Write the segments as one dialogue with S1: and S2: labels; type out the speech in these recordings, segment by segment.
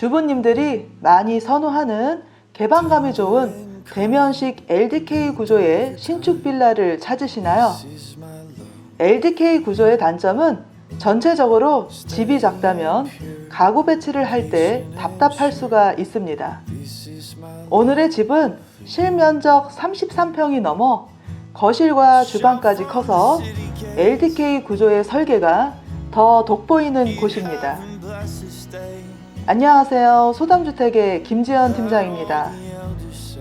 S1: 주부님들이 많이 선호하는 개방감이 좋은 대면식 LDK 구조의 신축 빌라를 찾으시나요? LDK 구조의 단점은 전체적으로 집이 작다면 가구 배치를 할 때 답답할 수가 있습니다. 오늘의 집은 실면적 33평이 넘어 거실과 주방까지 커서 LDK 구조의 설계가 더 돋보이는 곳입니다. 안녕하세요. 소담주택의 김지연 팀장입니다.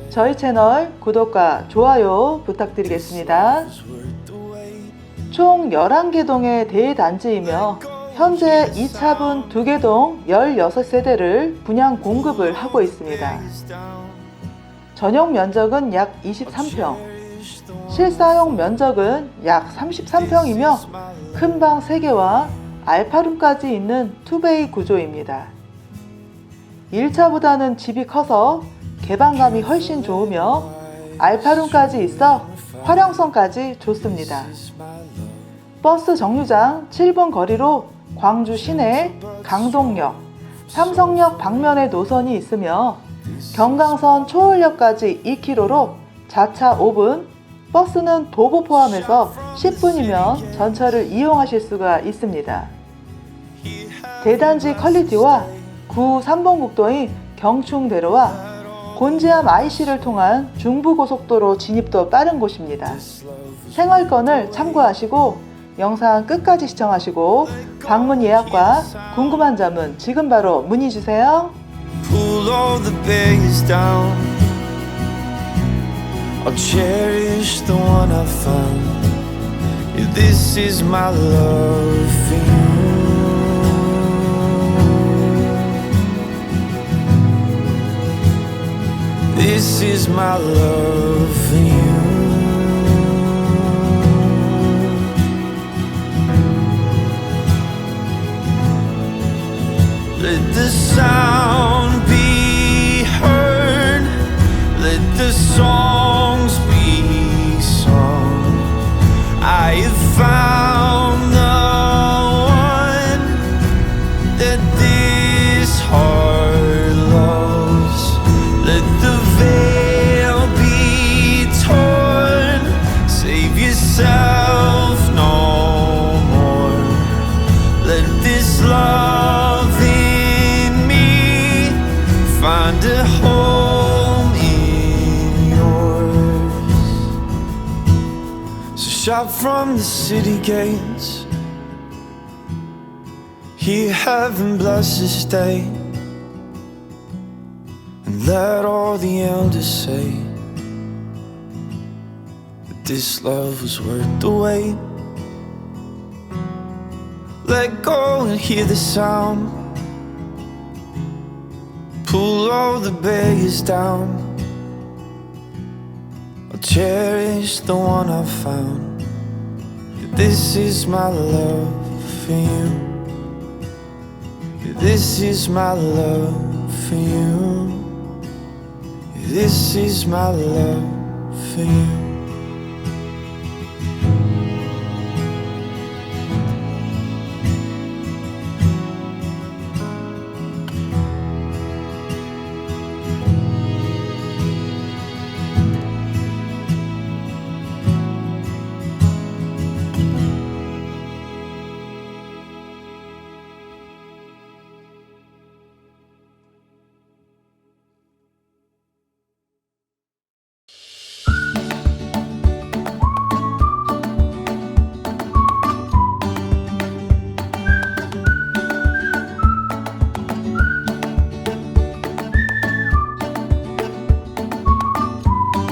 S1: 저희 채널 구독과 좋아요 부탁드리겠습니다. 총 11개 동의 대단지이며 현재 2차분 2개 동 16세대를 분양 공급을 하고 있습니다. 전용 면적은 약 23평, 실사용 면적은 약 33평이며 큰 방 3개와 알파룸까지 있는 투베이 구조입니다. 1차보다는 집이 커서 개방감이 훨씬 좋으며 알파룸까지 있어 활용성까지 좋습니다. 버스 정류장 7분 거리로 광주 시내, 강동역, 삼성역 방면에 노선이 있으며 경강선 초월역까지 2km로 자차 5분, 버스는 도보 포함해서 10분이면 전철을 이용하실 수가 있습니다. 대단지 퀄리티와 구 3번 국도인 경충대로와 곤지암 IC를 통한 중부고속도로 진입도 빠른 곳입니다. 생활권을 참고하시고 영상 끝까지 시청하시고 방문 예약과 궁금한 점은 지금 바로 문의 주세요.
S2: I'll cherish the one I found. Yeah, this is my love Is my love for you. Let the sound Shop from the city gates. Here heaven bless this day. And let all the elders say that this love was worth the wait. Let go and hear the sound. Pull all the barriers down. I'll cherish the one I found. This is my love for you. This is my love for you. This is my love for you.